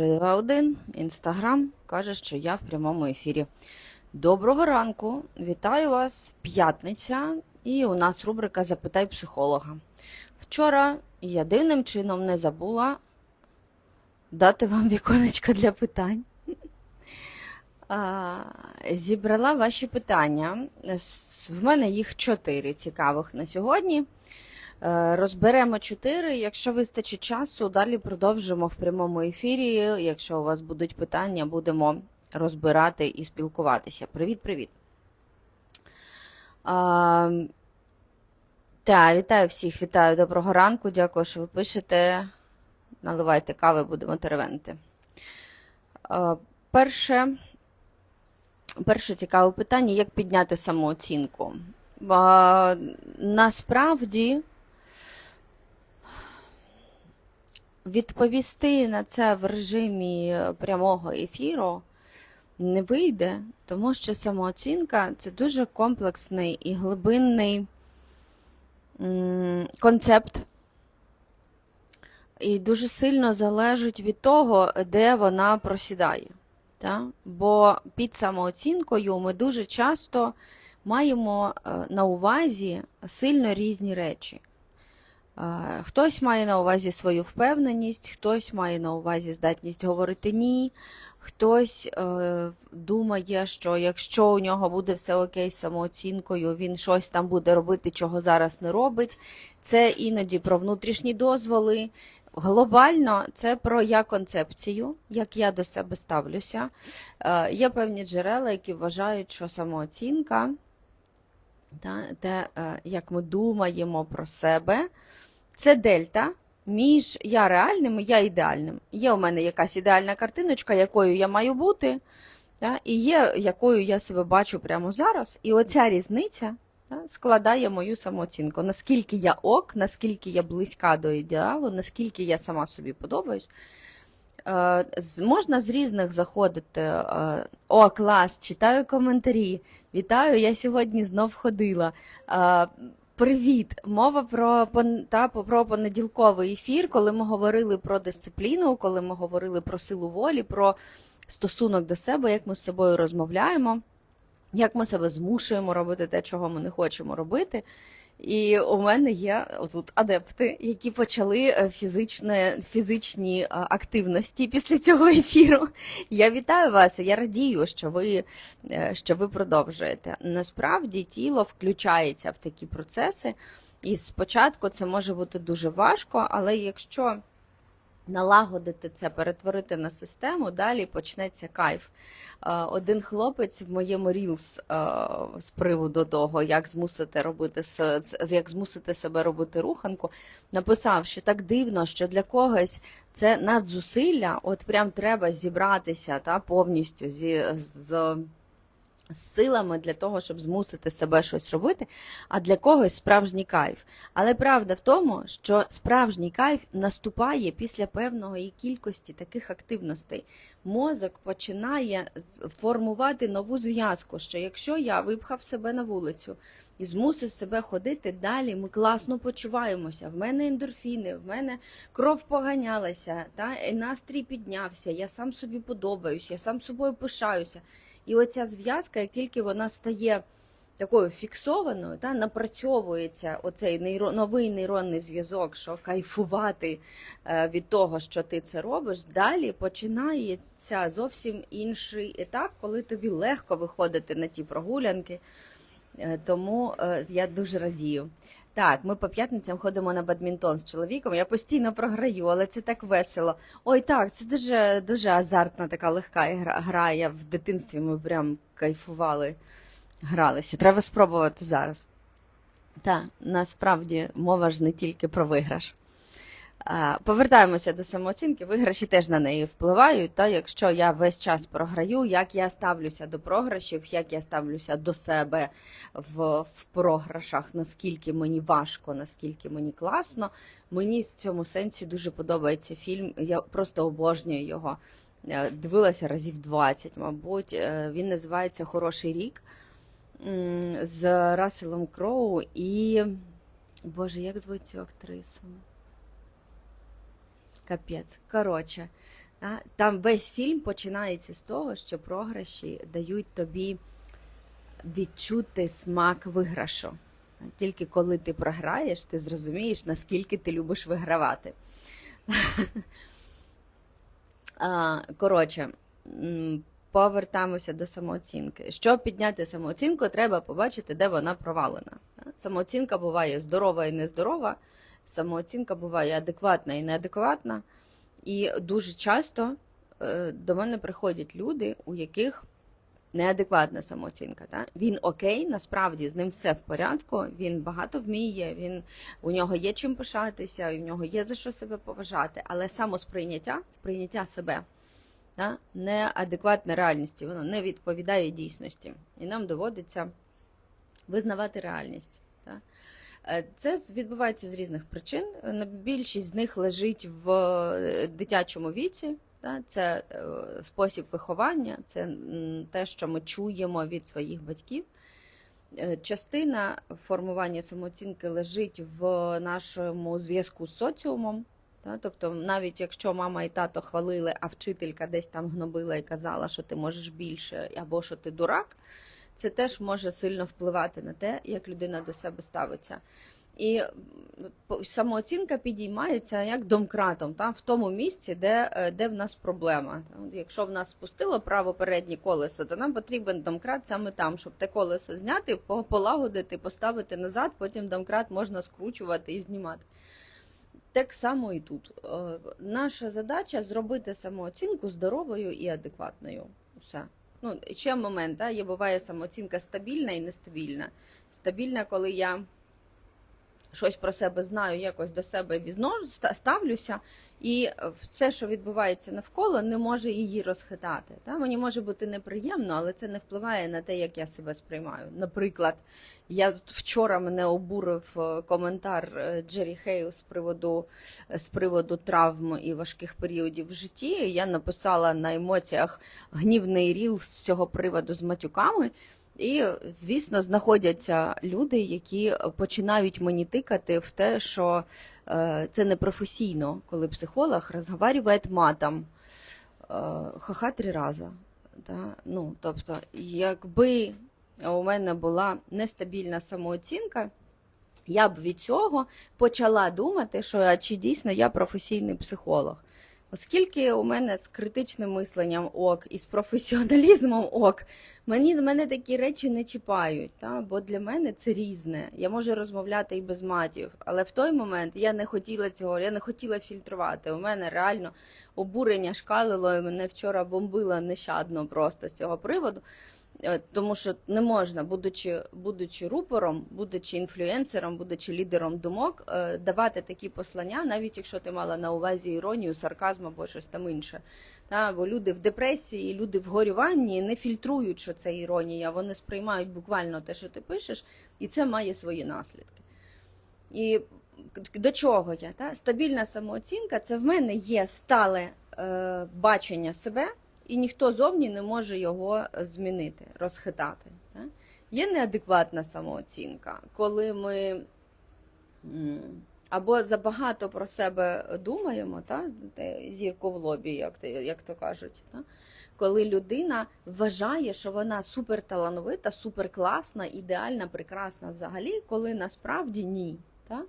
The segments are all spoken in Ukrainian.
321, інстаграм каже, що я в прямому ефірі. Доброго ранку, вітаю вас, п'ятниця, і у нас рубрика Запитай психолога. Вчора я дивним чином не забула дати вам віконечко для питань. Зібрала ваші питання. В мене їх чотири цікавих на сьогодні. Е, Розберемо чотири. Якщо вистачить часу, далі продовжимо в прямому ефірі. Якщо у вас будуть питання, будемо розбирати і спілкуватися. Привіт-привіт. А, та, вітаю всіх, вітаю, доброго ранку. Дякую, що ви пишете. Наливайте кави, будемо теревенити. Перше, перше цікаве питання: як підняти самооцінку? Насправді. Відповісти на це в режимі прямого ефіру не вийде, тому що самооцінка це дуже комплексний і глибинний концепт, і дуже сильно залежить від того, де вона просідає. Та? Бо під самооцінкою ми дуже часто маємо е, на увазі сильно різні речі. Хтось має на увазі свою впевненість, хтось має на увазі здатність говорити ні, хтось е, думає, що якщо у нього буде все окей з самооцінкою, він щось там буде робити, чого зараз не робить. Це іноді про внутрішні дозволи. Глобально це про я концепцію, як я до себе ставлюся. Е, є певні джерела, які вважають, що самооцінка, те, е, як ми думаємо про себе, це дельта між я реальним і я ідеальним. Є у мене якась ідеальна картиночка, якою я маю бути, та, і є, якою я себе бачу прямо зараз. І оця різниця та, складає мою самооцінку. Наскільки я ок, наскільки я близька до ідеалу, наскільки я сама собі подобаюсь. Е, Можна з різних заходити. е, О, клас, читаю коментарі. Вітаю, я сьогодні знов ходила. Привіт! Мова про, та, про понеділковий ефір, коли ми говорили про дисципліну, коли ми говорили про силу волі, про стосунок до себе, як ми з собою розмовляємо, як ми себе змушуємо робити те, чого ми не хочемо робити. І у мене є тут адепти, які почали е, фізичне, фізичні е, активності після цього ефіру. Я вітаю вас, я радію, що ви, е, що ви продовжуєте. Насправді тіло включається в такі процеси, і спочатку це може бути дуже важко, але якщо налагодити це, перетворити на систему, далі почнеться кайф. Е, Один хлопець в моєму Reels е, з приводу того, як змусити робити як змусити себе робити руханку, написав, що так дивно, що для когось це надзусилля, от прям треба зібратися та повністю зі з. Силами для того, щоб змусити себе щось робити, а для когось справжній кайф. Але правда в тому, що справжній кайф наступає після певної кількості таких активностей. Мозок починає формувати нову зв'язку, що якщо я випхав себе на вулицю і змусив себе ходити далі, ми класно почуваємося. В мене ендорфіни, в мене кров поганялася, та настрій піднявся. Я сам собі подобаюся, я сам собою пишаюся. І оця зв'язка, як тільки вона стає такою фіксованою, та напрацьовується оцей нейро, новий нейронний зв'язок, що кайфувати е, від того, що ти це робиш, далі починається зовсім інший етап, коли тобі легко виходити на ті прогулянки. Е, Тому е, я дуже радію. Так, ми по п'ятницям ходимо на бадмінтон з чоловіком. Я постійно програю, але це так весело. Ой, так, це дуже дуже азартна така легка гра. Я в дитинстві ми прям кайфували, гралися. Треба спробувати зараз. Так, насправді мова ж не тільки про виграш. Повертаємося до самооцінки. Виграші теж на неї впливають. Та якщо я весь час програю, як я ставлюся до програшів, як я ставлюся до себе в, в програшах, наскільки мені важко, наскільки мені класно. Мені в цьому сенсі дуже подобається фільм. Я просто обожнюю його. Е, Дивилася разів 20, мабуть. Е, Він називається Хороший рік з Расселом Кроу і. Боже, як звуть цю актрису? Капець. Коротше, Та? Там весь фільм починається з того, що програші дають тобі відчути смак виграшу. Тільки коли ти програєш, ти зрозумієш, наскільки ти любиш вигравати. Коротше, повертаємося до самооцінки. Щоб підняти самооцінку, треба побачити, де вона провалена. Самооцінка буває здорова і нездорова, самооцінка буває адекватна і неадекватна. І дуже часто е, до мене приходять люди, у яких неадекватна самооцінка. Та? Він окей, насправді з ним все в порядку, він багато вміє, він, у нього є чим пишатися, в нього є за що себе поважати, але самосприйняття, сприйняття себе та? неадекватне реальності, воно не відповідає дійсності. І нам доводиться визнавати реальність. Е, Це відбувається з різних причин. Більшість з них лежить в е, дитячому віці. Це е, спосіб виховання, це те, що ми чуємо від своїх батьків. Е, Частина формування самооцінки лежить в нашому зв'язку з соціумом. Тобто, навіть якщо мама і тато хвалили, а вчителька десь там гнобила і казала, що ти можеш більше, або що ти дурак, це теж може сильно впливати на те, як людина до себе ставиться. І самооцінка підіймається як домкратом, та, в тому місці, де, е, де в нас проблема. Якщо в нас спустило право переднє колесо, то нам потрібен домкрат саме там, щоб те колесо зняти, по- полагодити, поставити назад, потім домкрат можна скручувати і знімати. Так само і тут. Е, Наша задача зробити самооцінку здоровою і адекватною. Все. Ну, ще момент, да? є буває самооцінка стабільна і нестабільна. Стабільна, коли я щось про себе знаю, якось до себе ставлюся, і все, що відбувається навколо, не може її розхитати. Та? Мені може бути неприємно, але це не впливає на те, як я себе сприймаю. Наприклад, я тут вчора мене обурив е, коментар е, Джері Хейл з приводу, з приводу травм і важких періодів в житті. Я написала на емоціях гнівний ріл з цього приводу з матюками. І, звісно, знаходяться люди, які починають мені тикати в те, що е, це непрофесійно, коли психолог розговорює матом е, ха-ха три рази. Да? Ну, тобто, якби у мене була нестабільна самооцінка, я б від цього почала думати, що а чи дійсно я професійний психолог. Оскільки у мене з критичним мисленням ок і з професіоналізмом ок, мені мене такі речі не чіпають, та? бо для мене це різне. Я можу розмовляти і без матів, але в той момент я не хотіла цього, я не хотіла фільтрувати. У мене реально обурення шкалило, і мене вчора бомбило нещадно просто з цього приводу. Е, Тому що не можна, будучи, будучи рупором, будучи інфлюенсером, будучи лідером думок, е, давати такі послання, навіть якщо ти мала на увазі іронію, сарказм або щось там інше. Та, бо люди в депресії, люди в горюванні не фільтрують, що це іронія, вони сприймають буквально те, що ти пишеш, і це має свої наслідки. І до чого я? Та? Стабільна самооцінка це в мене є стале е, бачення себе, і ніхто зовні не може його змінити, розхитати. Та? Є неадекватна самооцінка, коли ми або забагато про себе думаємо, та? зірку в лобі, як, те- як то кажуть. Та? Коли людина вважає, що вона суперталановита, суперкласна, ідеальна, прекрасна взагалі, коли насправді ні. Та?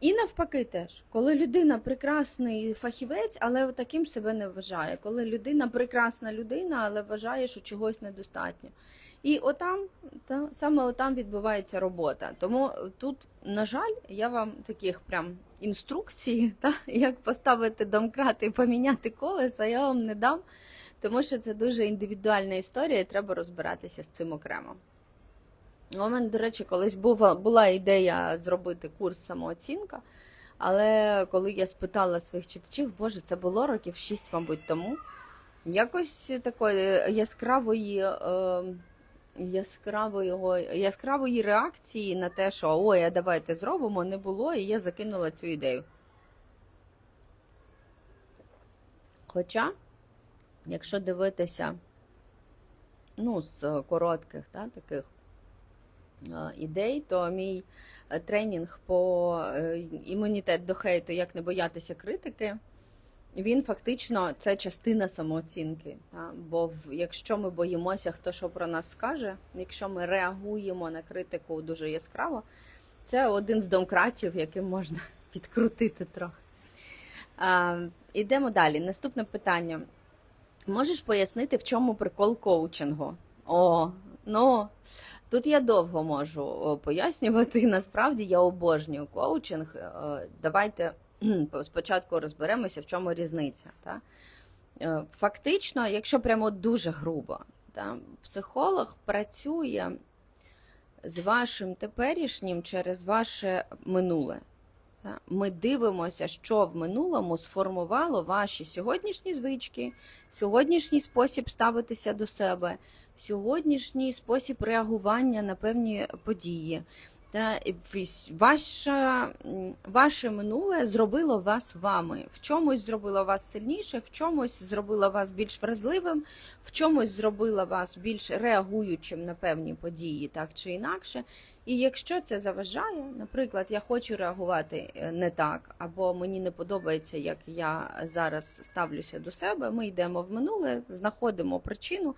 І навпаки теж, коли людина прекрасний фахівець, але таким себе не вважає. Коли людина прекрасна людина, але вважає, що чогось недостатньо. І отам, та, саме отам відбувається робота. Тому тут, на жаль, я вам таких прям інструкцій, та, як поставити домкрат і поміняти колеса, я вам не дам, тому що це дуже індивідуальна історія, і треба розбиратися з цим окремо. У мене, до речі, колись була, була ідея зробити курс самооцінка, але коли я спитала своїх читачів, боже, це було років 6, мабуть, тому. Якось такої яскравої, е, яскравої, яскравої реакції на те, що ой, а давайте зробимо, не було, і я закинула цю ідею. Хоча, якщо дивитися ну, з коротких та, таких ідей, то мій е, тренінг по е, імунітет до хейту, як не боятися критики, він фактично це частина самооцінки. Бо якщо ми боїмося, хто що про нас скаже, якщо ми реагуємо на критику дуже яскраво, це один з домкратів, яким можна підкрутити трохи. Ідемо далі. Наступне питання. Можеш пояснити, в чому прикол коучингу? О, ну тут я довго можу пояснювати. Насправді я обожнюю коучинг. Е, Давайте спочатку розберемося, в чому різниця. Та? Е, Фактично, якщо прямо дуже грубо, та, психолог працює з вашим теперішнім через ваше минуле. Та? Ми дивимося, що в минулому сформувало ваші сьогоднішні звички, сьогоднішній спосіб ставитися до себе, сьогоднішній спосіб реагування на певні події. Та ваше, ваше минуле зробило вас вами. В чомусь зробило вас сильніше, в чомусь зробило вас більш вразливим, в чомусь зробило вас більш реагуючим на певні події, так чи інакше. І якщо це заважає, наприклад, я хочу реагувати е, не так, або мені не подобається, як я зараз ставлюся до себе, ми йдемо в минуле, знаходимо причину,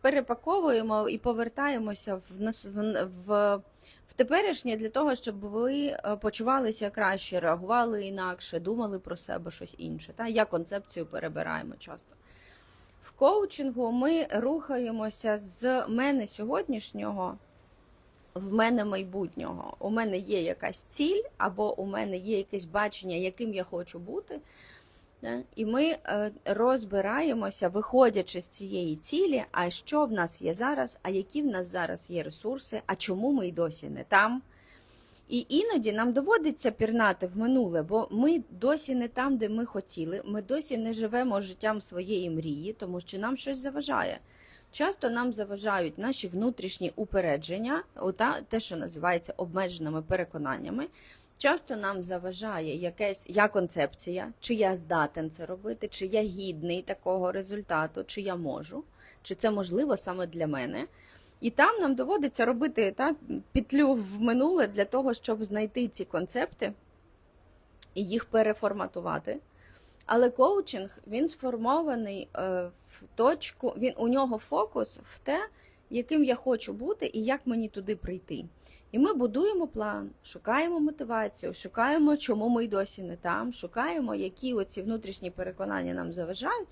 перепаковуємо і повертаємося в, в, в, в теперішнє для того, щоб ви е, почувалися краще, реагували інакше, думали про себе щось інше. Та? Я концепцію перебираємо часто. В коучингу ми рухаємося з мене сьогоднішнього в мене майбутнього. У мене є якась ціль, або у мене є якесь бачення, яким я хочу бути. Да? І ми е, розбираємося, виходячи з цієї цілі, а що в нас є зараз, а які в нас зараз є ресурси, а чому ми й досі не там. І іноді нам доводиться пірнати в минуле, бо ми досі не там, де ми хотіли. Ми досі не живемо життям своєї мрії, тому що нам щось заважає. Часто нам заважають наші внутрішні упередження, те, що називається обмеженими переконаннями. Часто нам заважає якась я концепція, чи я здатен це робити, чи я гідний такого результату, чи я можу, чи це можливо саме для мене. І там нам доводиться робити та, петлю в минуле для того, щоб знайти ці концепти і їх переформатувати. Але коучинг він сформований е, в точку, він у нього фокус в те, яким я хочу бути і як мені туди прийти. І ми будуємо план, шукаємо мотивацію, шукаємо, чому ми й досі не там, шукаємо, які оці внутрішні переконання нам заважають,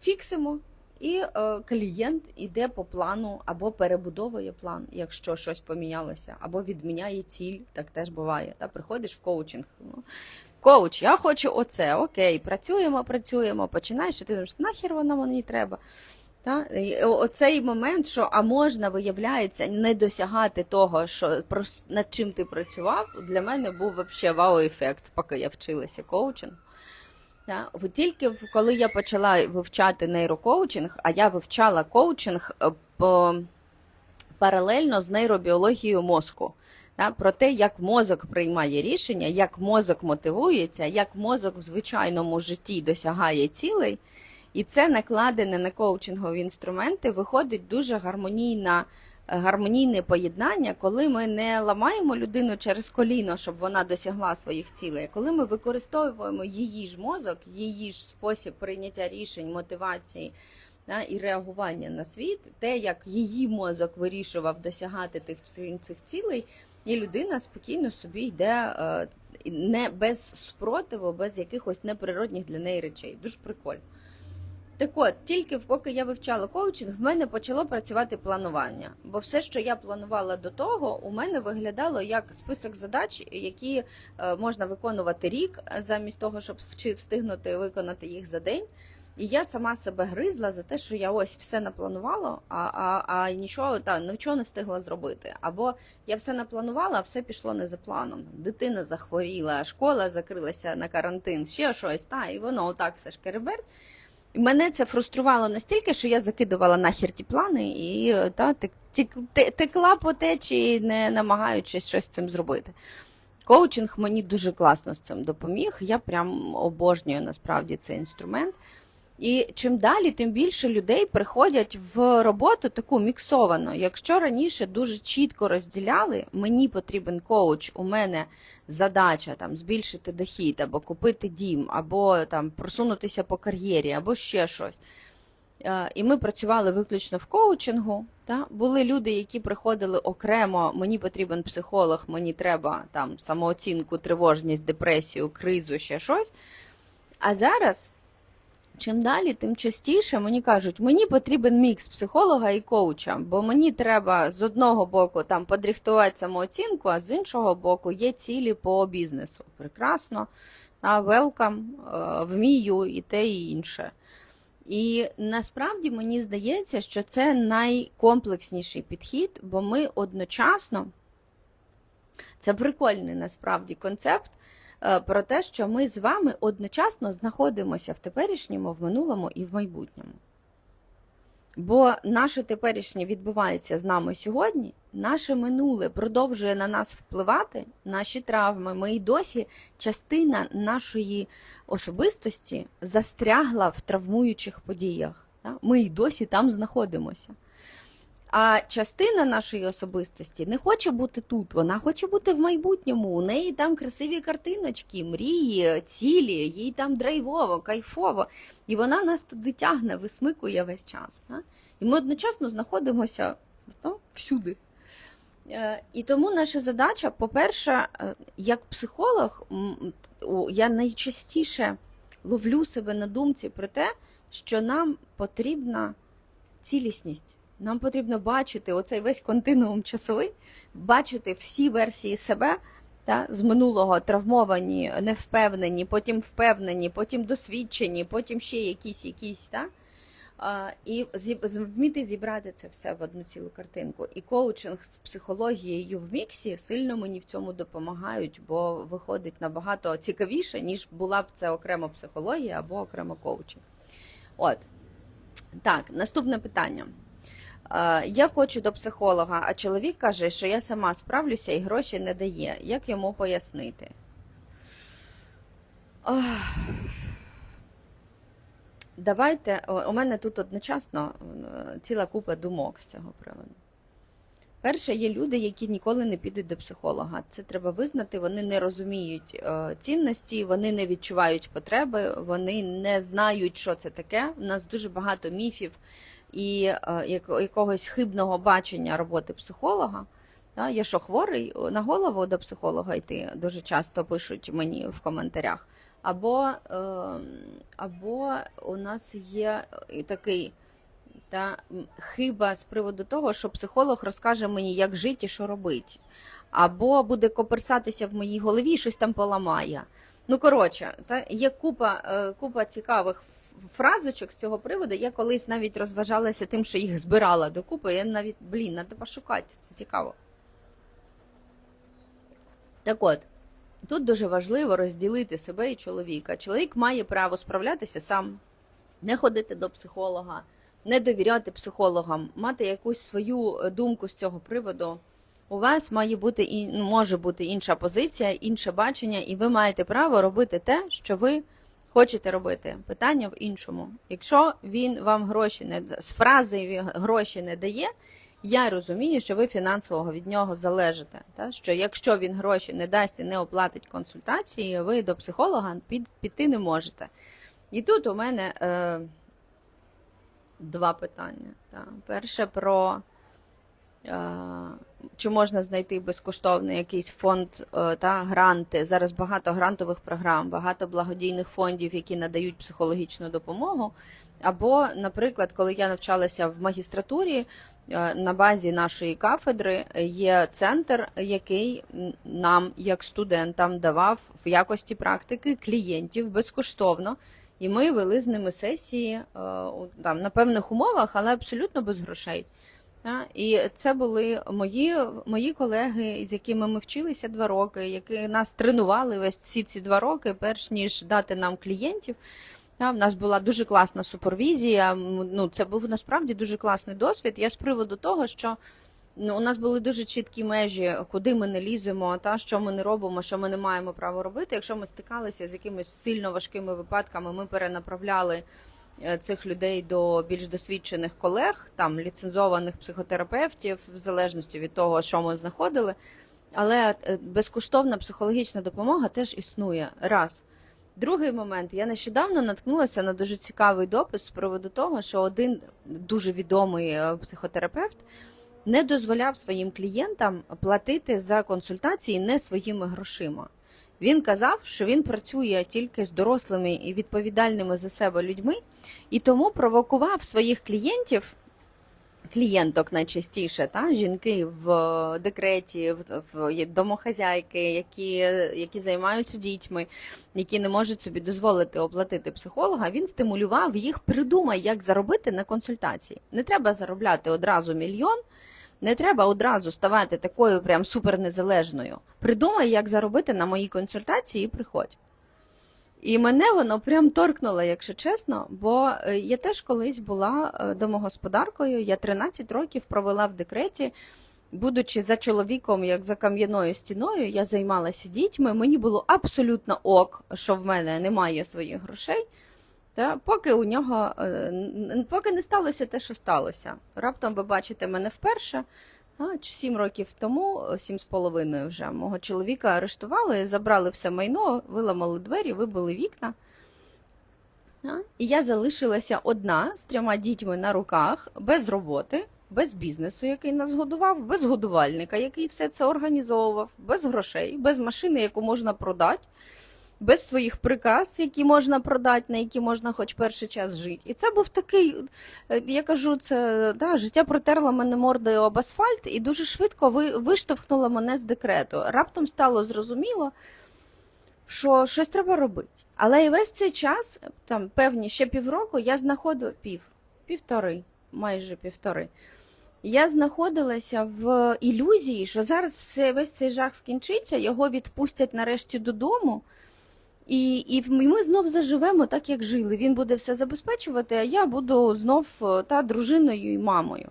фіксимо. І е, клієнт іде по плану або перебудовує план, якщо щось помінялося, або відміняє ціль, так теж буває. Та приходиш в коучинг. Ну, коуч, я хочу оце, окей, працюємо, працюємо, починаєш, і ти думаєш, нахер воно мені треба. Та? Оцей момент, що а можна, виявляється, не досягати того, що про над чим ти працював, для мене був взагалі вау-ефект, поки я вчилася коучингу. Та, тільки коли я почала вивчати нейрокоучинг, а я вивчала коучинг е, по, паралельно з нейробіологією мозку. Та, про те, як мозок приймає рішення, як мозок мотивується, як мозок в звичайному житті досягає цілей. І це накладене на коучингові інструменти виходить дуже гармонійна, гармонійне поєднання, коли ми не ламаємо людину через коліно, щоб вона досягла своїх цілей. Коли ми використовуємо її ж мозок, її ж спосіб прийняття рішень, мотивації да, і реагування на світ, те, як її мозок вирішував досягати тих цих цілей, і людина спокійно собі йде е, не без спротиву, без якихось неприродних для неї речей. Дуже прикольно. Так от, тільки поки я вивчала коучинг, в мене почало працювати планування. Бо все, що я планувала до того, у мене виглядало як список задач, які е, можна виконувати рік, е, замість того, щоб встигнути виконати їх за день. І я сама себе гризла за те, що я ось все напланувала, а, а, а нічого та нічого не встигла зробити. Або я все напланувала, а все пішло не за планом. Дитина захворіла, школа закрилася на карантин, ще щось, та і воно отак все ж кереберть. Мене це фруструвало настільки, що я закидувала нахер ті плани і е, та, тек- тек- текла по течії, не намагаючись щось з цим зробити. Коучинг мені дуже класно з цим допоміг. Я прям обожнюю насправді цей інструмент. І чим далі, тим більше людей приходять в роботу таку міксовану. Якщо раніше дуже чітко розділяли, мені потрібен коуч, у мене задача там збільшити дохід, або купити дім, або там просунутися по кар'єрі, або ще щось. Е, І ми працювали виключно в коучингу. Та? Були люди, які приходили окремо, мені потрібен психолог, мені треба там самооцінку, тривожність, депресію, кризу, ще щось. А зараз, чим далі, тим частіше мені кажуть, мені потрібен мікс психолога і коуча, бо мені треба з одного боку там подрихтувати самооцінку, а з іншого боку є цілі по бізнесу. Прекрасно, велкам, вмію і те, і інше. І насправді мені здається, що це найкомплексніший підхід, бо ми одночасно, це прикольний насправді концепт про те, що ми з вами одночасно знаходимося в теперішньому, в минулому і в майбутньому. Бо наше теперішнє відбувається з нами сьогодні, наше минуле продовжує на нас впливати, наші травми. Ми і досі частина нашої особистості застрягла в травмуючих подіях. Ми і досі там знаходимося. А частина нашої особистості не хоче бути тут, вона хоче бути в майбутньому. У неї там красиві картиночки, мрії, цілі, їй там драйвово, кайфово. І вона нас туди тягне, висмикує весь час. Да? І ми одночасно знаходимося ну, всюди. Е, І тому наша задача, по-перше, е, як психолог, я найчастіше ловлю себе на думці про те, що нам потрібна цілісність. Нам потрібно бачити оцей весь континуум часовий, бачити всі версії себе та, з минулого травмовані, невпевнені, потім впевнені, потім досвідчені, потім ще якісь якісь. Та? І вміти зібрати це все в одну цілу картинку. І коучинг з психологією в міксі сильно мені в цьому допомагають, бо виходить набагато цікавіше, ніж була б це окремо психологія або окремо коучинг. От. Так, наступне питання. Я хочу до психолога, а чоловік каже, що я сама справлюся і гроші не дає. Як йому пояснити? Давайте, у мене тут одночасно е, ціла купа думок з цього приводу. Перше, є люди, які ніколи не підуть до психолога. Це треба визнати, вони не розуміють е, цінності, вони не відчувають потреби, вони не знають, що це таке. У нас дуже багато міфів і е, якогось хибного бачення роботи психолога. Я що хворий на голову до психолога йти дуже часто пишуть мені в коментарях. Або ем, або у нас є такий та хиба з приводу того, що психолог розкаже мені, як жити і що робити. Або буде коперсатися в моїй голові і щось там поламає. Ну, коротше, та є купа, е, купа цікавих фразочок з цього приводу. Я колись навіть розважалася тим, що їх збирала докупи. Я навіть, блін, треба пошукати, це цікаво. Так от, тут дуже важливо розділити себе і чоловіка. Чоловік має право справлятися сам, не ходити до психолога, не довіряти психологам, мати якусь свою е, думку з цього приводу. У вас має бути і ну, може бути інша позиція, інше бачення, і ви маєте право робити те, що ви хочете робити. Питання в іншому. Якщо він вам гроші не з фрази гроші не дає, я розумію, що ви фінансово від нього залежите. Та? Що якщо він гроші не дасть і не оплатить консультації, ви до психолога під, піти не можете. І тут у мене е, два питання. Та? Перше про. Чи можна знайти безкоштовний якийсь фонд е, та гранти? Зараз багато грантових програм, багато благодійних фондів, які надають психологічну допомогу. Або, наприклад, коли я навчалася в магістратурі, е, на базі нашої кафедри є центр, який нам, як студентам, давав в якості практики клієнтів безкоштовно. І ми вели з ними сесії е, там на певних умовах, але абсолютно без грошей. І це були мої мої колеги, з якими ми вчилися два роки, які нас тренували весь всі ці два роки, перш ніж дати нам клієнтів. У нас була дуже класна супервізія. Ну, Це був насправді дуже класний досвід. Я з приводу того, що у нас були дуже чіткі межі, куди ми не ліземо, та що ми не робимо, що ми не маємо права робити. Якщо ми стикалися з якимись сильно важкими випадками, ми перенаправляли е, цих людей до більш досвідчених колег, там ліцензованих психотерапевтів, в залежності від того, що ми знаходили. Але е, безкоштовна психологічна допомога теж існує. Раз. Другий момент, я нещодавно наткнулася на дуже цікавий допис з приводу того, що один дуже відомий е, психотерапевт не дозволяв своїм клієнтам платити за консультації не своїми грошима. Він казав, що він працює тільки з дорослими і відповідальними за себе людьми, і тому провокував своїх клієнтів, клієнток найчастіше, та, жінки в е, декреті, в, домохазяйки, які, які займаються дітьми, які не можуть собі дозволити оплатити психолога. Він стимулював їх, придумай, як заробити на консультації. Не треба заробляти одразу мільйон. Не треба одразу ставати такою прям супернезалежною. Придумай, як заробити на моїй консультації і приходь. І мене воно прям торкнуло, якщо чесно, бо е, я теж колись була е, домогосподаркою, я 13 років провела в декреті, будучи за чоловіком, як за кам'яною стіною, я займалася дітьми. Мені було абсолютно ок, що в мене немає своїх грошей. Та поки у нього е, поки не сталося те, що сталося. Раптом ви бачите мене вперше. Сім років тому, сім з половиною вже мого чоловіка арештували, забрали все майно, виламали двері, вибили вікна. І я залишилася одна з трьома дітьми на руках, без роботи, без бізнесу, який нас годував, без годувальника, який все це організовував, без грошей, без машини, яку можна продати без своїх приказ, які можна продати, на які можна хоч перший час жити. І це був такий, е, я кажу, це да, життя протерло мене мордою об асфальт і дуже швидко ви, виштовхнуло мене з декрету. Раптом стало зрозуміло, що щось треба робити. Але і весь цей час, там певні ще півроку, я знаходила пів, півтори, майже півтори. Я знаходилася в ілюзії, що зараз все, весь цей жах скінчиться, його відпустять нарешті додому. І, і ми знов заживемо так, як жили. Він буде все забезпечувати, а я буду знов е, та дружиною і мамою.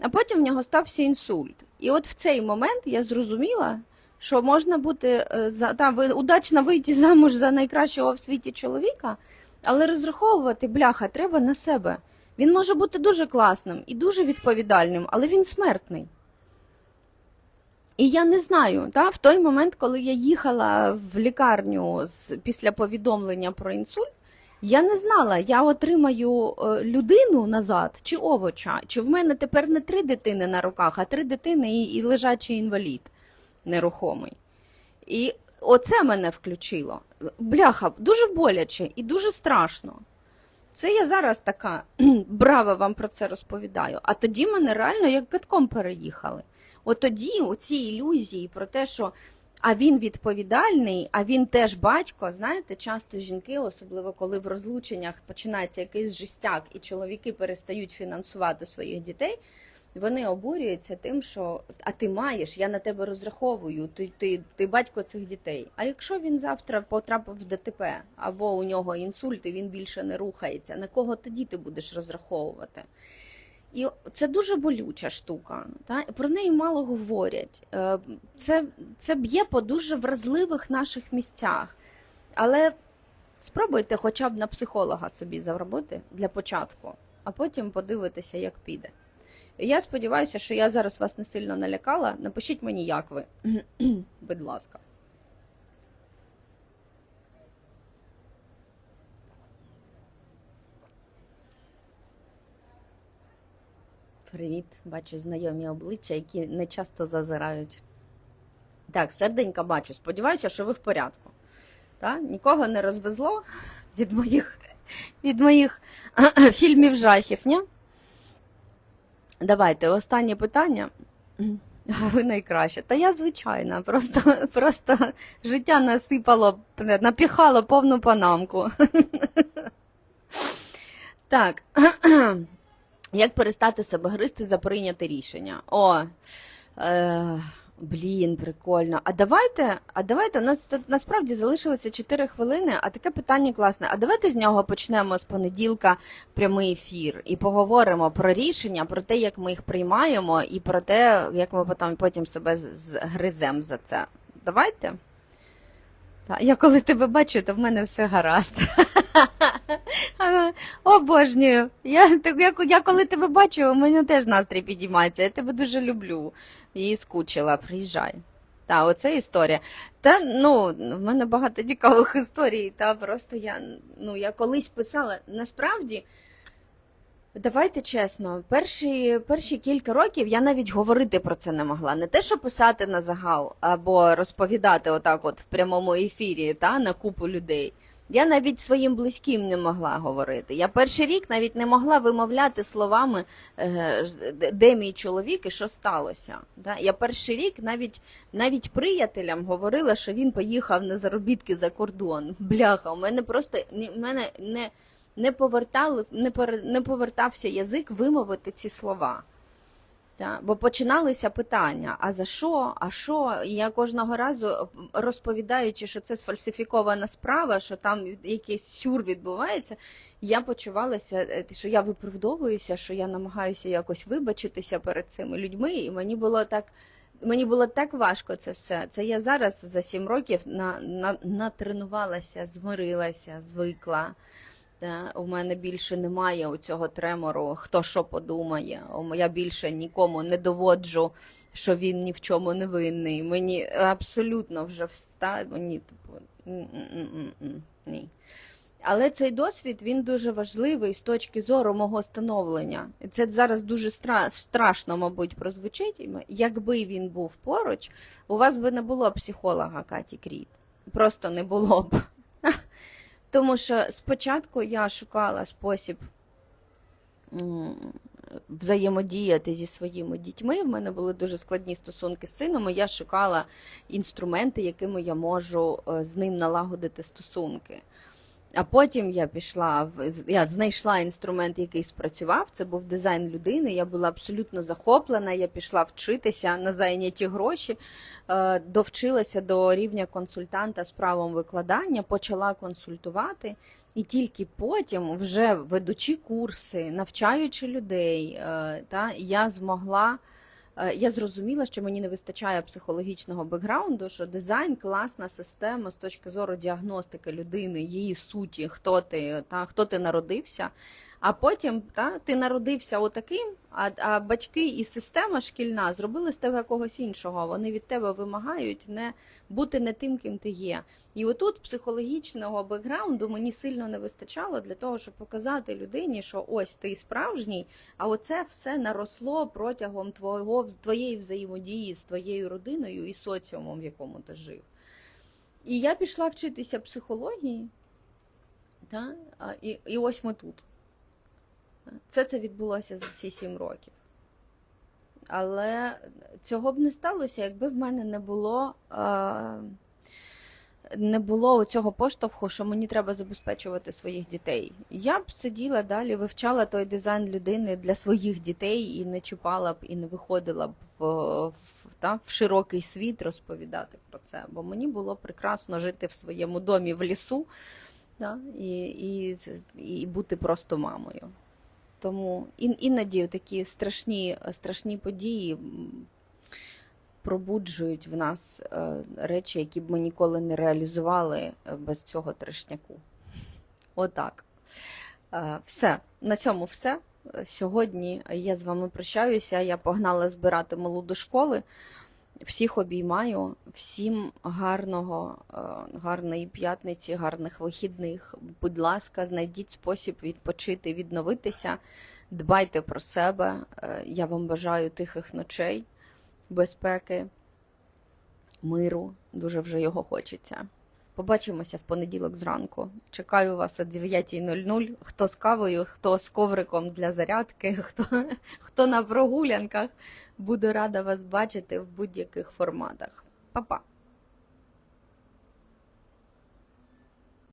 А потім в нього стався інсульт. І от в цей момент я зрозуміла, що можна бути е, за та ви удачно вийти замуж за найкращого в світі чоловіка, але розраховувати бляха треба на себе. Він може бути дуже класним і дуже відповідальним, але він смертний. І я не знаю, та, в той момент, коли я їхала в лікарню з, після повідомлення про інсульт, я не знала, я отримаю е, людину назад чи овоча, чи в мене тепер не три дитини на руках, а три дитини і, і лежачий інвалід нерухомий. І оце мене включило. Бляха, дуже боляче і дуже страшно. Це я зараз така браво вам про це розповідаю. А тоді мене реально як катком переїхали. От тоді оці ілюзії про те, що а він відповідальний, а він теж батько. Знаєте, часто жінки, особливо коли в розлученнях починається якийсь жестяк, і чоловіки перестають фінансувати своїх дітей. Вони обурюються тим, що а ти маєш, я на тебе розраховую, ти, ти, ти батько цих дітей. А якщо він завтра потрапив в ДТП або у нього інсульт, і він більше не рухається, на кого тоді ти будеш розраховувати? І це дуже болюча штука. Та? Про неї мало говорять. Е, Це, це б'є по дуже вразливих наших місцях. Але спробуйте хоча б на психолога собі заробити для початку, а потім подивитися, як піде. Я сподіваюся, що я зараз вас не сильно налякала. Напишіть мені, як ви. Будь ласка. Привіт, бачу знайомі обличчя, які не часто зазирають. Так, серденька бачу. Сподіваюся, що ви в порядку. Та? Нікого не розвезло від моїх, від моїх фільмів жахів, ні? Давайте, останнє питання. Ви найкраще. Та я звичайна, просто, просто життя насипало, напіхало повну панамку. Так. Як перестати себе гризти за прийняте рішення? О, е, блін, прикольно. А давайте, а давайте, у нас насправді залишилося 4 хвилини, а таке питання класне. А давайте з нього почнемо з понеділка прямий ефір і поговоримо про рішення, про те, як ми їх приймаємо, і про те, як ми потім, потім себе згриземо за це. Давайте? Та, я коли тебе бачу, то в мене все гаразд. Обожнюю. Я, я, я коли тебе бачу, у мене теж настрій підіймається. Я тебе дуже люблю. І скучила, приїжджай. Та, оце історія. Та ну, в мене багато цікавих історій. Та просто я, ну, я колись писала. Насправді, давайте чесно, перші, перші кілька років я навіть говорити про це не могла. Не те, що писати на загал або розповідати отак, от в прямому ефірі, та на купу людей. Я навіть своїм близьким не могла говорити. Я перший рік навіть не могла вимовляти словами, е, де- мій чоловік і що сталося. Я перший рік навіть, навіть приятелям говорила, що він поїхав на заробітки за кордон. Бляха, у мене просто в мене не, не, повертали, не, пере- не повертався язик вимовити ці слова. Та, бо починалися питання: а за що? А що? І я кожного разу розповідаючи, що це сфальсифікована справа, що там якийсь сюр відбувається, я почувалася, е, що я виправдовуюся, що я намагаюся якось вибачитися перед цими людьми, і мені було так. Мені було так важко це все. Це я зараз за сім років на, на, натренувалася, змирилася, звикла. Та, у мене більше немає у цього тремору, хто що подумає. Я більше нікому не доводжу, що він ні в чому не винний. Мені абсолютно вже вста... Мені типу, ні. Але цей досвід він дуже важливий з точки зору мого становлення. Це зараз дуже стра- страшно, мабуть, прозвучить. Якби він був поруч, у вас би не було психолога Каті Кріт. Просто не було б. Тому що спочатку я шукала спосіб взаємодіяти зі своїми дітьми. В мене були дуже складні стосунки з сином. і Я шукала інструменти, якими я можу е, з ним налагодити стосунки. А потім я пішла в я знайшла інструмент, який спрацював. Це був дизайн людини. Я була абсолютно захоплена. Я пішла вчитися на зайняті гроші, е, довчилася до рівня консультанта з правом викладання, почала консультувати, і тільки потім, вже ведучи курси, навчаючи людей, е, та я змогла. Е, Я зрозуміла, що мені не вистачає психологічного бекграунду, що дизайн класна система з точки зору діагностики людини, її суті, хто ти, та хто ти народився. А потім та, ти народився отаким, а, а батьки і система шкільна зробили з тебе когось іншого. Вони від тебе вимагають не бути не тим, ким ти є. І отут психологічного бекграунду мені сильно не вистачало для того, щоб показати людині, що ось ти справжній, а оце все наросло протягом твого твоєї взаємодії з твоєю родиною і соціумом, в якому ти жив. І я пішла вчитися психології, та? і, і ось ми тут. Це це відбулося за ці сім років. Але цього б не сталося, якби в мене не було. Е, не було цього поштовху, що мені треба забезпечувати своїх дітей. Я б сиділа далі, вивчала той дизайн людини для своїх дітей і не чіпала б, і не виходила б в, в, та, в широкий світ розповідати про це. Бо мені було прекрасно жити в своєму домі в лісу та, і, і, і бути просто мамою. Тому ін, іноді такі страшні, страшні події пробуджують в нас е, речі, які б ми ніколи не реалізували е, без цього трешняку. Отак. Е, Все, на цьому все. Сьогодні я з вами прощаюся. Я погнала збирати малу до школи. Всіх обіймаю, всім гарного, е, гарної п'ятниці, гарних вихідних. Будь ласка, знайдіть спосіб відпочити, відновитися. Дбайте про себе. Е, Я вам бажаю тихих ночей, безпеки, миру. Дуже вже його хочеться. Побачимося в понеділок зранку. Чекаю вас о 9.00. Хто з кавою, хто з ковриком для зарядки, хто, хто на прогулянках. Буду рада вас бачити в будь-яких форматах. Па-па!